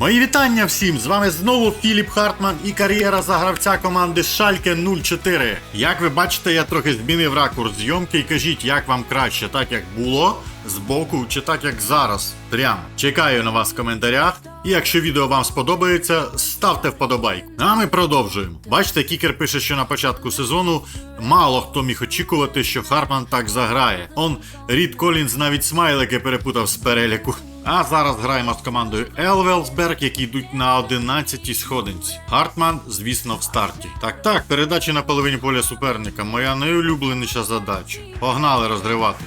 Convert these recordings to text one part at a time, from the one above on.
Мої вітання всім! З вами знову Філіп Хартман і кар'єра за гравця команди Шальке 04. Як ви бачите, я трохи змінив ракурс зйомки і кажіть, як вам краще, так як було, збоку, чи так як зараз. Прямо. Чекаю на вас в коментарях. І якщо відео вам сподобається, ставте вподобайку. А ми продовжуємо. Бачите, кікер пише, що на початку сезону мало хто міг очікувати, що Хартман так заграє. Он Рід Колінз навіть смайлики перепутав з переліку. А зараз граємо з командою Елвелсберг, які йдуть на 11-й сходинці. Хартман, звісно, в старті. Так, так, передачі на половині поля суперника. Моя найулюбленіша задача. Погнали розривати.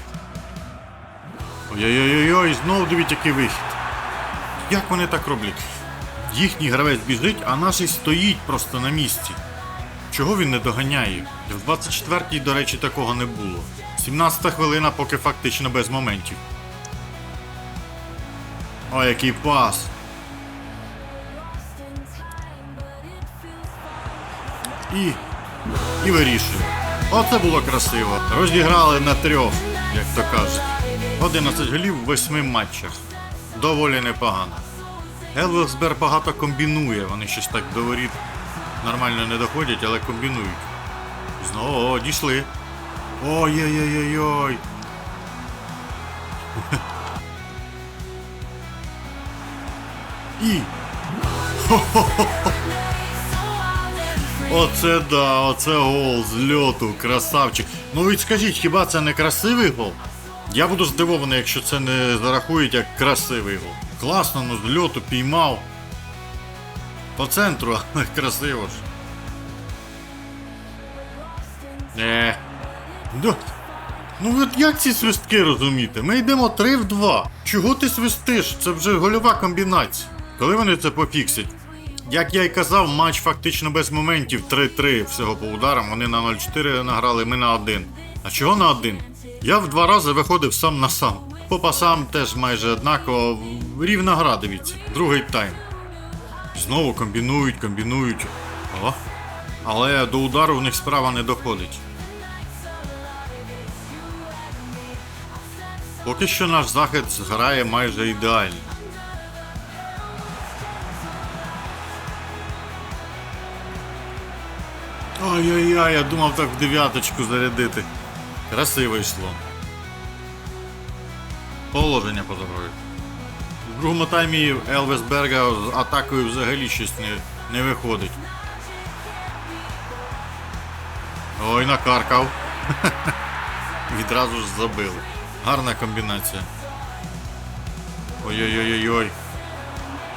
Ой-ой-ой, знов дивіть, який вихід. Як вони так роблять? Їхній гравець біжить, а наш стоїть просто на місці. Чого він не доганяє? В 24-й, до речі, такого не було. 17-та хвилина, поки фактично без моментів. О, який пас. І. І вирішує. Оце було красиво. Розіграли на трьох, як то кажуть. 11 голів в 8 матчах. Доволі непогано. Елвесбер багато комбінує, вони щось так до воріт нормально не доходять, але комбінують. Знову о, дійшли. Ой-ой-ой-ой-ой. І. Оце да, оце гол з льоту, красавчик. Ну від скажіть, хіба це не красивий гол? Я буду здивований, якщо це не зарахують як красивий гол. Класно, ну з льоту піймав. По центру, але красиво ж. Е. Ну, ну от як ці свистки розуміти? Ми йдемо 3 в 2. Чого ти свистиш? Це вже гольова комбінація. Коли вони це пофіксять? Як я й казав, матч фактично без моментів 3-3 всього по ударам. Вони на 0-4 награли, ми на 1. А чого на 1? Я в два рази виходив сам на сам. По пасам теж майже однаково. Рівна гра, дивіться. Другий тайм. Знову комбінують, комбінують. О. Але до удару в них справа не доходить. Поки що наш захист грає майже ідеально. Ай-яй-яй, я думав так в дев'яточку зарядити. Красиво йшло. Положення позабрали. В другому таймі Елвесберга з атакою взагалі щось не, не виходить. Ой, накаркав. Відразу ж забили. Гарна комбінація. Ой-ой-ой-ой.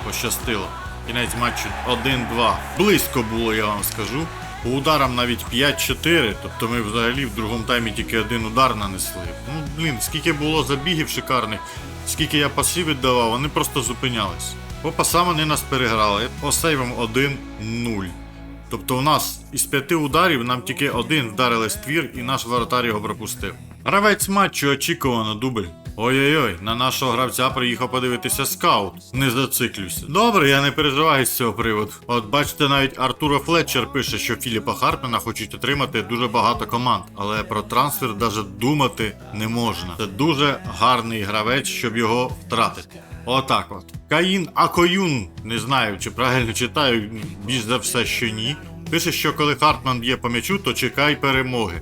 Пощастило. Кінець матчу 1-2. Близько було, я вам скажу. По ударам навіть 5-4, тобто ми взагалі в другому таймі тільки один удар нанесли. Ну, блін, скільки було забігів шикарних, скільки я пасів віддавав, вони просто зупинялись. По пасам вони нас переграли. По сейвам 1-0. Тобто у нас із п'яти ударів нам тільки один вдарили ствір і наш воротар його пропустив. Гравець матчу очікувано дубль. Ой-ой-ой, на нашого гравця приїхав подивитися скаут. Не зациклюйся. Добре, я не переживаю з цього приводу. От бачите, навіть Артуро Флетчер пише, що Філіпа Харпена хочуть отримати дуже багато команд, але про трансфер навіть думати не можна. Це дуже гарний гравець, щоб його втратити. Отак от. Каїн Акоюн, не знаю, чи правильно читаю, більш за все, що ні. Пише, що коли Хартман б'є по м'ячу, то чекай перемоги.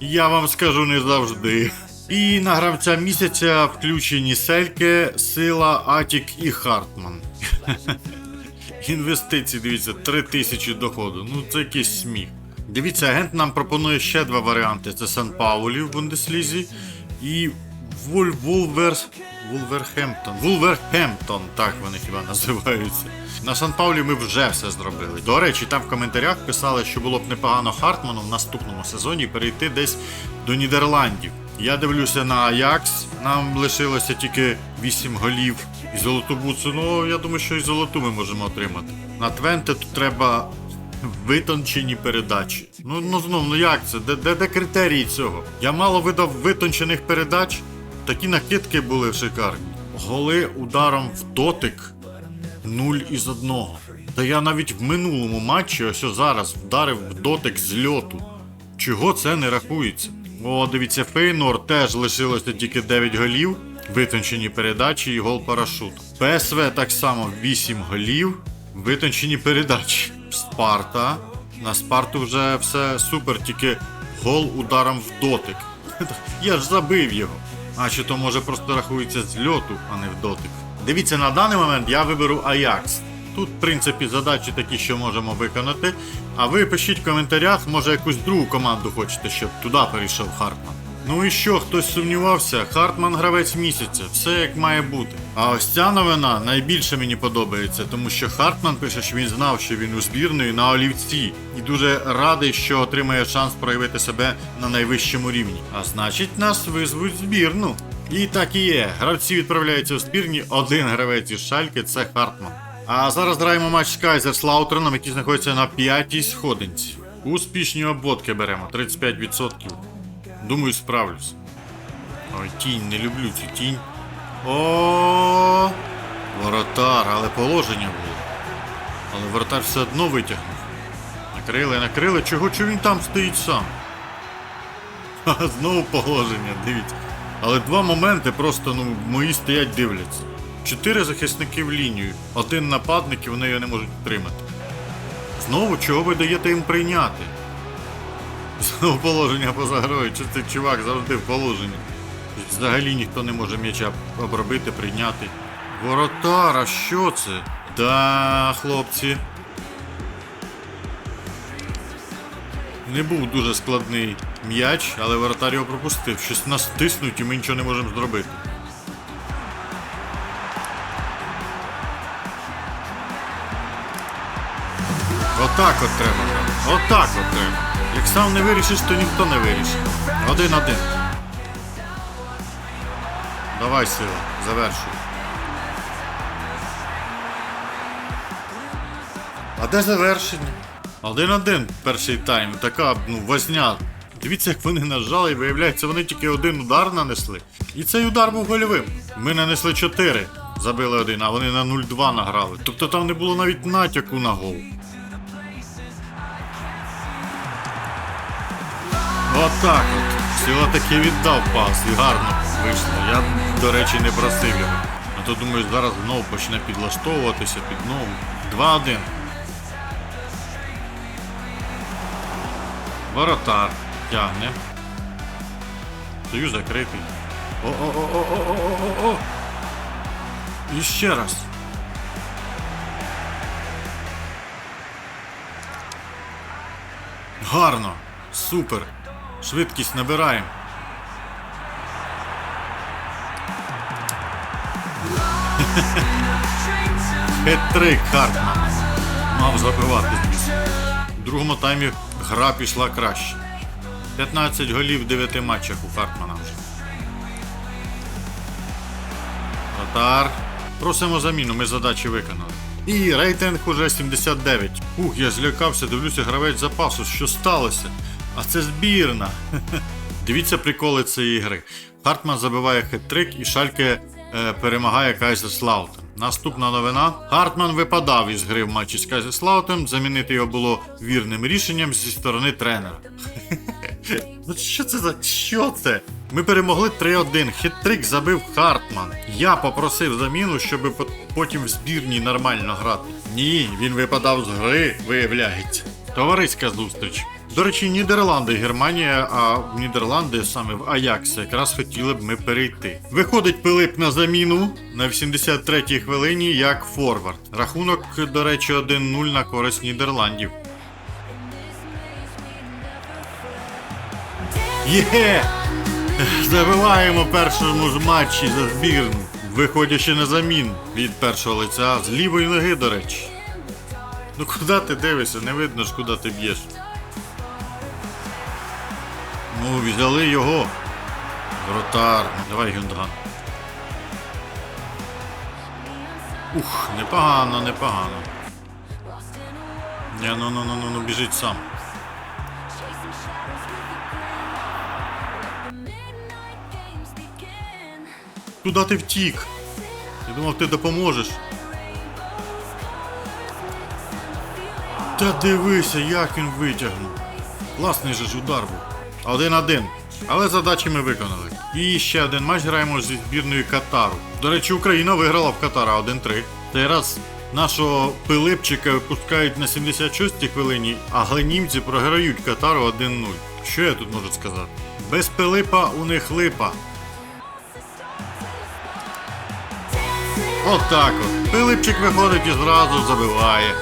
Я вам скажу не завжди. І на гравця місяця включені Сельке, Сила, Атік і Хартман. Інвестиції, дивіться, 3 тисячі доходу. Ну це якийсь сміх. Дивіться, агент нам пропонує ще два варіанти: це Сан Паулі в Бундеслізі і Вулверс... Вулверхемптон. Вулверхемптон, так вони хіба називаються. На Сан Паулі ми вже все зробили. До речі, там в коментарях писали, що було б непогано Хартману в наступному сезоні перейти десь до Нідерландів. Я дивлюся на Аякс, нам лишилося тільки 8 голів і золоту буцу. Ну, я думаю, що і золоту ми можемо отримати. На Твенте тут треба витончені передачі. Ну, ну знов, ну як це? Де, де, де критерії цього? Я мало видав витончених передач. Такі накидки були шикарні. Голи ударом в дотик 0 із одного. Та я навіть в минулому матчі, ось зараз, вдарив в дотик з льоту. Чого це не рахується? О, дивіться, Фейнор теж лишилося тільки 9 голів, витончені передачі і гол парашут. ПСВ так само 8 голів, витончені передачі. Спарта. На Спарту вже все супер, тільки гол ударом в дотик. Я ж забив його. А чи то може просто рахується з льоту, а не в дотик. Дивіться, на даний момент я виберу Аякс. Тут, в принципі, задачі такі, що можемо виконати. А ви пишіть в коментарях, може якусь другу команду хочете, щоб туди перейшов Хартман. Ну і що, хтось сумнівався, Хартман гравець місяця, все як має бути. А ось ця новина найбільше мені подобається, тому що Хартман пише, що він знав, що він у збірної на олівці, і дуже радий, що отримає шанс проявити себе на найвищому рівні. А значить, нас визвуть збірну. І так і є. Гравці відправляються в збірні, один гравець із шальки це Хартман. А зараз граємо матч з Кайзерслаутерном, який знаходиться на п'ятій сходинці. Успішні обводки беремо, 35%. Думаю, справлюсь. Ой, тінь, не люблю цю тінь. О, воротар, але положення було. Але воротар все одно витягнув. Накрили, накрили. Чого чого він там стоїть сам? Ха, знову положення, дивіться. Але два моменти просто, ну, мої стоять дивляться. Чотири захисники в лінію, один нападник і вони його не можуть втримати. Знову чого ви даєте їм прийняти? Знову положення поза грою. Чи цей чувак завжди в положенні? Взагалі ніхто не може м'яча обробити, прийняти. Воротар, а що це? Да, хлопці. Не був дуже складний м'яч, але воротар його пропустив. Щось нас тиснуть і ми нічого не можемо зробити. Отак от треба. Отак от треба. Як сам не вирішиш, то ніхто не вирішить. Один-один. Давай, сила, завершуй. А де завершення? Один-один перший тайм. Така, ну, возня. Дивіться, як вони нажали, і виявляється, вони тільки один удар нанесли. І цей удар був гольовим. Ми нанесли 4, забили один, а вони на 0-2 награли. Тобто там не було навіть натяку на гол. Отак от. Сила таки віддав пас і гарно вийшло. Я, до речі, не просив його. А то думаю, зараз знову почне підлаштовуватися під ногу. 2-1. Воротар тягне. Союз закритий. О-о-о-о-о-о-о-о! І ще раз. Гарно. Супер. Швидкість набираємо. Хет-трик Хартман. Мав забивати. В другому таймі гра пішла краще. 15 голів в 9 матчах у Хартмана вже. Татар. Просимо заміну, ми задачі виконали. І рейтинг уже 79. Ух, я злякався, дивлюся, гравець запасу. Що сталося? А це збірна. Дивіться приколи цієї гри. Хартман забиває хет-трик і Шальке е, перемагає Кайзерслаутен. Наступна новина. Хартман випадав із гри в матчі з Кайзерслаутем. Замінити його було вірним рішенням зі сторони тренера. Ну що це за що це? Ми перемогли 3-1. Хет-трик забив Хартман. Я попросив заміну, щоб пот- потім в збірній нормально грати. Ні, він випадав з гри, виявляється. Товариська зустріч. До речі, Нідерланди і Германія, а в Нідерланди саме в Аякс якраз хотіли б ми перейти. Виходить Пилип на заміну на 83-й хвилині як форвард. Рахунок, до речі, 1-0 на користь Нідерландів. Є! Забиваємо першому ж матчі за збірну, виходячи на замін від першого лиця з лівої ноги, до речі. Ну куди ти дивишся? Не видно ж, куди ти б'єш. Ну, взяли його. Вратар. Ну, Давай Гюндган. Ух, непогано, непогано. Ні, ну ну ну ну ну біжить сам. Куди ти втік? Я думав, ти допоможеш. Та дивися, як він витягнув. Класний же ж удар був. Один-один. Але задачі ми виконали. І ще один матч граємо зі збірною Катару. До речі, Україна виграла в Катара 1-3. Цей раз нашого Пилипчика випускають на 76-й хвилині, а німці програють Катару 1-0. Що я тут можу сказати? Без Пилипа у них липа. Отак от. Пилипчик виходить і зразу забиває.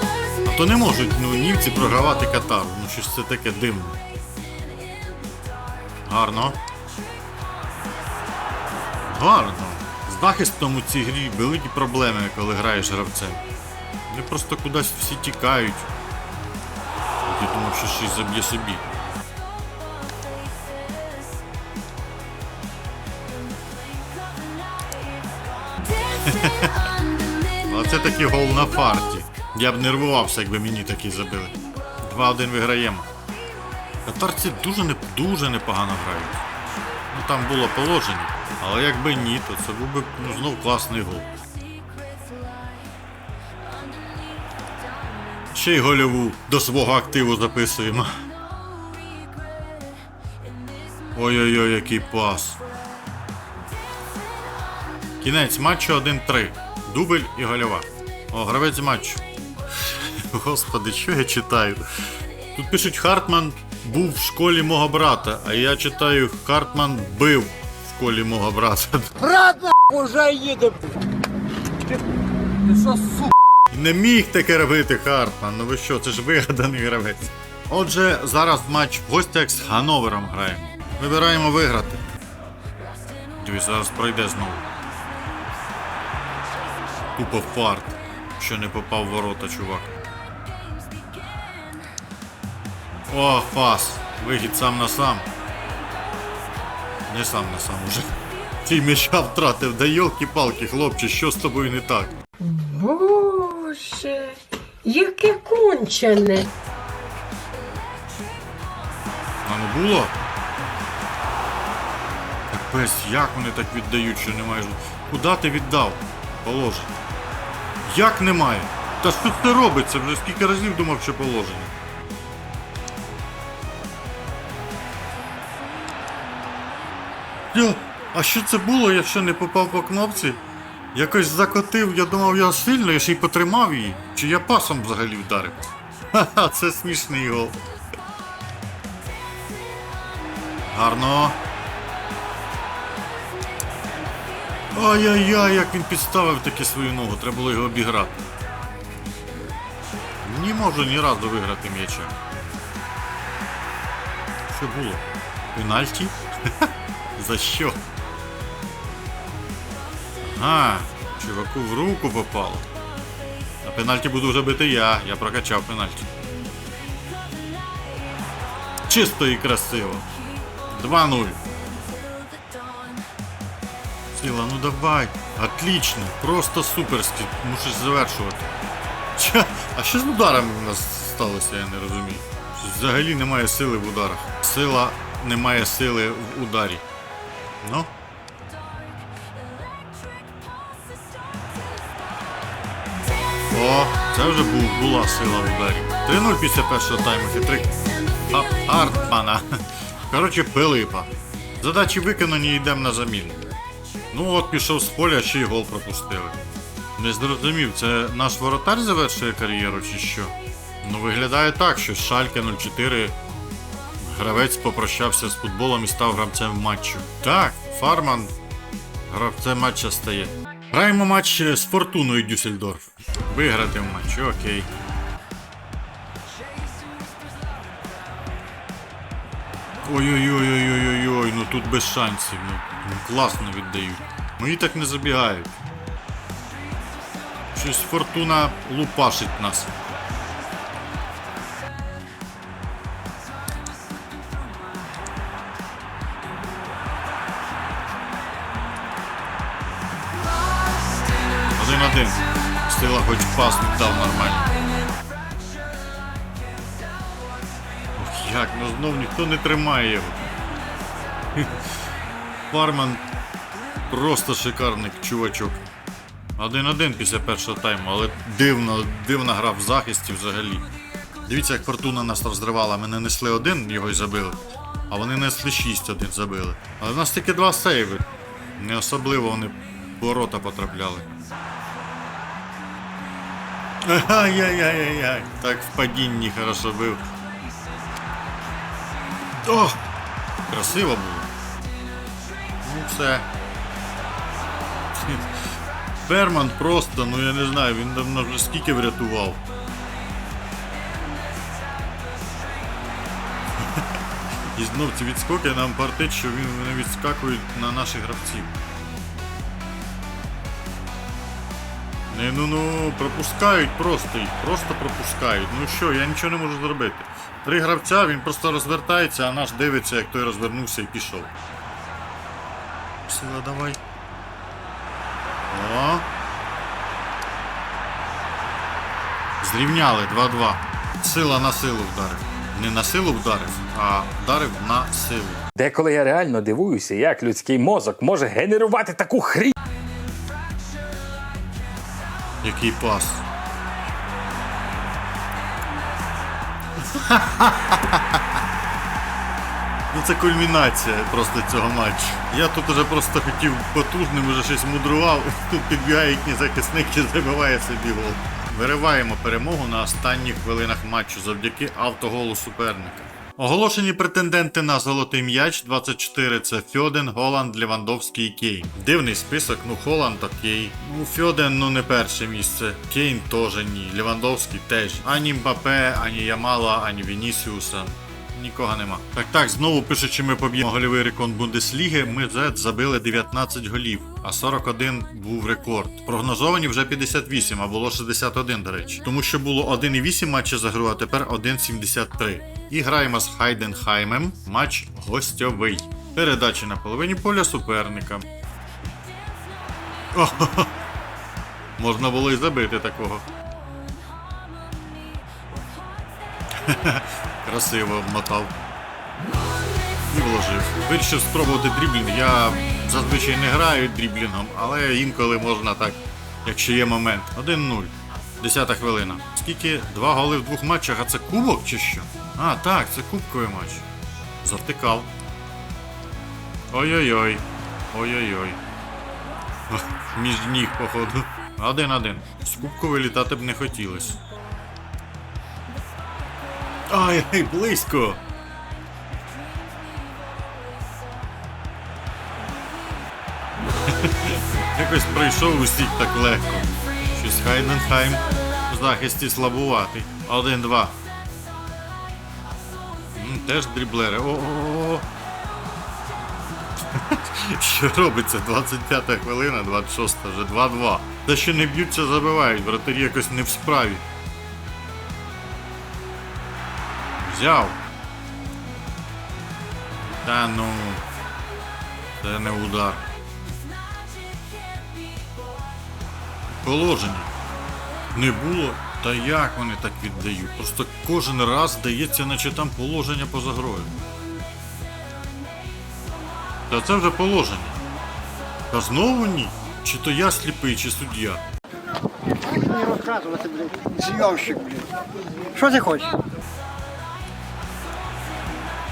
А то не можуть ну, німці програвати Катару. Ну щось це таке дивне. Гарно. Гарно. З захистом у цій грі великі проблеми, коли граєш гравцем. Вони просто кудись всі тікають. Я думав, що щось заб'є собі. А це такий гол на фарті. Я б нервувався, якби мені такий забили. 2-1 виграємо. Катарці дуже не, дуже непогано грають. Ну там було положення. Але якби ні, то це був би ну, знов класний гол. Ще й гольову до свого активу записуємо. Ой-ой-ой, який пас. Кінець матчу 1-3. Дубль і гольова. О, гравець матчу. Господи, що я читаю? Тут пишуть Хартман був в школі мого брата, а я читаю Хартман бив в школі мого брата. Брат нахуй уже їде. Ти, ти що, су... Не міг таке робити Хартман. Ну ви що, це ж вигаданий гравець. Отже, зараз матч в гостях з Гановером граємо. Вибираємо виграти. Дивись, зараз пройде знову. Тупо фарт, що не попав в ворота, чувак. О, фас. Вихід сам на сам. Не сам на сам уже. Ти м'яча втратив, да йолки-палки, хлопче, що з тобою не так? Боже, яке кончене. А не було? Капець, як вони так віддають, що немає. Куда ти віддав? Положення. Як немає? Та що це робиться? Вже скільки разів думав, що положення. Я, а що це було, якщо не попав по кнопці? Якось закотив, я думав, я сильно, я ще й потримав її. Чи я пасом взагалі вдарив? Ха-ха, це смішний гол. Гарно. Ай-яй-яй, як він підставив таки свою ногу, треба було його обіграти. Не можу ні разу виграти м'яча. Що було? Пенальті? За що? А, чуваку в руку попало. На пенальті буду вже бити я, я прокачав пенальті. Чисто і красиво. 2-0. Сила, ну давай. Отлично. Просто суперськи. Мусиш завершувати. Ча, а що з ударами в нас сталося, я не розумію. Взагалі немає сили в ударах. Сила немає сили в ударі. Ну. О, це вже був, була сила в ударі. 3-0 після першого тайму хитрик. Артмана. Коротше, Пилипа. Задачі виконані, йдемо на заміну. Ну от пішов з поля, ще й гол пропустили. Не зрозумів, це наш воротар завершує кар'єру чи що? Ну виглядає так, що Шальке 04 гравець попрощався з футболом і став гравцем матчу. Так, Фарман гравцем матча стає. Граємо матч з Фортуною Дюссельдорф. Виграти в матчі, окей. Ой-ой-ой-ой-ой-ой, ну тут без шансів. Ну, ну класно віддають. Мої так не забігають. Щось фортуна лупашить нас. Стила хоч пас дав нормально. Ох, як, ну знов ніхто не тримає його. Фарман просто шикарний чувачок. Один-один після першого тайму, але дивно, дивна гра в захисті взагалі. Дивіться, як фортуна нас розривала. Ми нанесли один, його й забили. А вони несли 6-1 забили. Але в нас тільки два сейви. Не особливо вони в ворота потрапляли. Ай-яй-яй-яй. Так в падінні хорошо бив. О! Красиво було. Ну все. Берман просто, ну я не знаю, він давно вже скільки врятував. І знов ці відскоки нам партить, що він вони відскакують на наших гравців. Ну ну пропускають просто їх, просто пропускають. Ну що, я нічого не можу зробити. Три гравця, він просто розвертається, а наш дивиться, як той розвернувся і пішов. Сила, давай. О. Зрівняли 2-2. Сила на силу вдарив. Не на силу вдарив, а вдарив на силу. Деколи я реально дивуюся, як людський мозок може генерувати таку хрінь. Який пас. Ну це кульмінація просто цього матчу. Я тут уже просто хотів потужним, уже щось мудрував. Тут підбігає їхній захисник і забиває собі гол. Вириваємо перемогу на останніх хвилинах матчу завдяки автоголу суперника. Оголошені претенденти на золотий м'яч 24 це Фьоден, Голланд, Лівандовський і Кейн. Дивний список, ну Холланд окей. Ну Фьоден ну не перше місце. Кейн теж ні. Лівандовський теж. Ані Мбапе, ані Ямала, ані Вінісіуса. Нікого нема. Так, так, знову пишуть, що ми поб'ємо гольовий рекорд Бундесліги. Ми Z забили 19 голів, а 41 був рекорд. Прогнозовані вже 58, а було 61, до речі. Тому що було 1,8 матчів за гру, а тепер 1,73. І граємо з Хайденхаймем. Матч гостьовий. Передачі на половині поля суперника. О, можна було і забити такого. Красиво обмотав. І вложив. Вирішив спробувати дріблінг. Я зазвичай не граю дріблінгом, але інколи можна так, якщо є момент. 1-0. Десята хвилина. Скільки? Два голи в двох матчах, а це кубок чи що? А, так, це кубковий матч. Завтикав. Ой-ой-ой. Ой-ой-ой. Між ніг, походу. Один-один. З кубкової літати б не хотілося. Ай, ай, близько. Якось пройшов усіх так легко. Щось Хайденхайм в захисті слабуватий. Один-два. Теж дріблери. О-о-о. Що робиться? 25 хвилина, 26 вже 2-2. Та що не б'ються, забивають, вратарі якось не в справі. Взяв. Та ну. Це не удар. Положення. Не було. Та як вони так віддають? Просто кожен раз здається, наче там положення поза грою. Та це вже положення. Та знову ні? Чи то я сліпий, чи суддя? Не розказувати, блядь. Зйомщик, блядь. Що ти хочеш?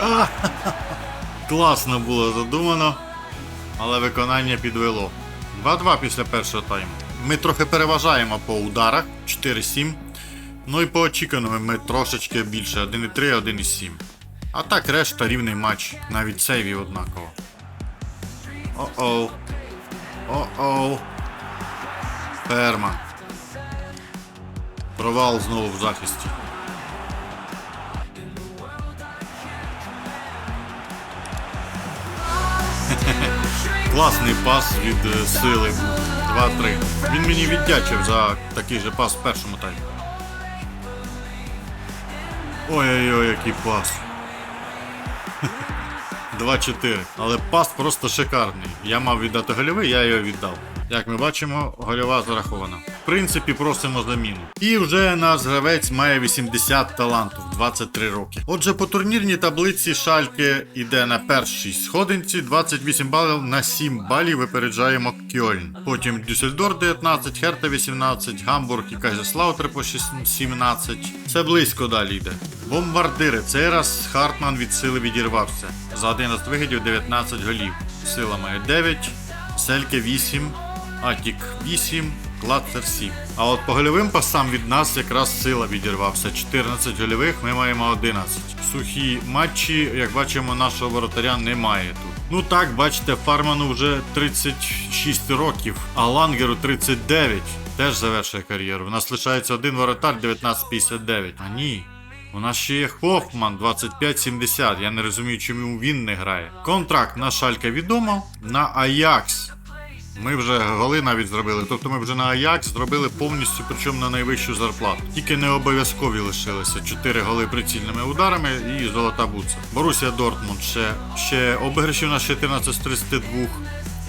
Класно було задумано, але виконання підвело. 2-2 після першого тайму. Ми трохи переважаємо по ударах 4-7. Ну і по очікуваному ми трошечки більше 1,3, 1,7. А так решта рівний матч, навіть сейві однаково. О-оу. О-оу. Ферма. Провал знову в захисті. Класний пас від е, сили. 2-3. Він мені віддячив за такий же пас в першому таймі. Ой-ой-ой, який пас. 2-4. Але пас просто шикарний. Я мав віддати гольовий, я його віддав. Як ми бачимо, гольова зарахована. В принципі, просимо заміну. І вже наш гравець має 80 талантів, 23 роки. Отже, по турнірній таблиці Шальке йде на першій сходинці, 28 балів на 7 балів випереджаємо Кьольн. Потім Дюссельдор 19, Херта 18, Гамбург і Кайзерслаутер по 17. Це близько далі йде. Бомбардири. Цей раз Хартман від сили відірвався. За 11 вигідів 19 голів. Сила має 9, Сельке 8, Атік 8, Клацер 7. А от по гольовим пасам від нас якраз сила відірвався. 14 гольових, ми маємо 11. Сухі матчі, як бачимо, нашого воротаря немає тут. Ну так, бачите, Фарману вже 36 років, а Лангеру 39. Теж завершує кар'єру. У нас лишається один воротар 1959. А ні. У нас ще є Хофман 25-70. Я не розумію, чому він не грає. Контракт на Шалька відомо. На Аякс. Ми вже голи навіть зробили. Тобто ми вже на Аякс зробили повністю, причому на найвищу зарплату. Тільки не обов'язкові лишилися. 4 голи прицільними ударами і золота буца. Борусія Дортмунд ще, ще обіграшів на 14 з 32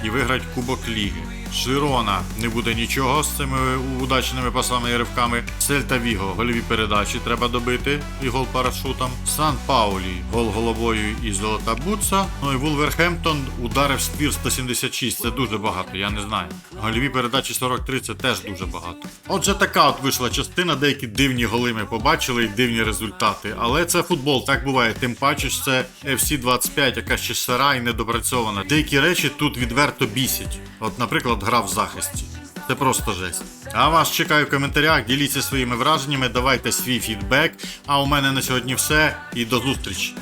і виграть Кубок Ліги. Широна не буде нічого з цими удачними пасами і ривками. Сельта Віго, гольові передачі треба добити і гол парашутом. Сан Паулі, гол головою і золота бутса. Ну і Вулверхемптон ударив ствір 176. Це дуже багато, я не знаю. Гольові передачі 43 це теж дуже багато. Отже, така от вийшла частина. Деякі дивні голи ми побачили і дивні результати. Але це футбол, так буває. Тим паче що це FC 25, яка ще сира і недопрацьована. Деякі речі тут відверто бісять. От, наприклад, гра в захисті. Це просто жесть. А вас чекаю в коментарях, діліться своїми враженнями, давайте свій фідбек. А у мене на сьогодні все і до зустрічі.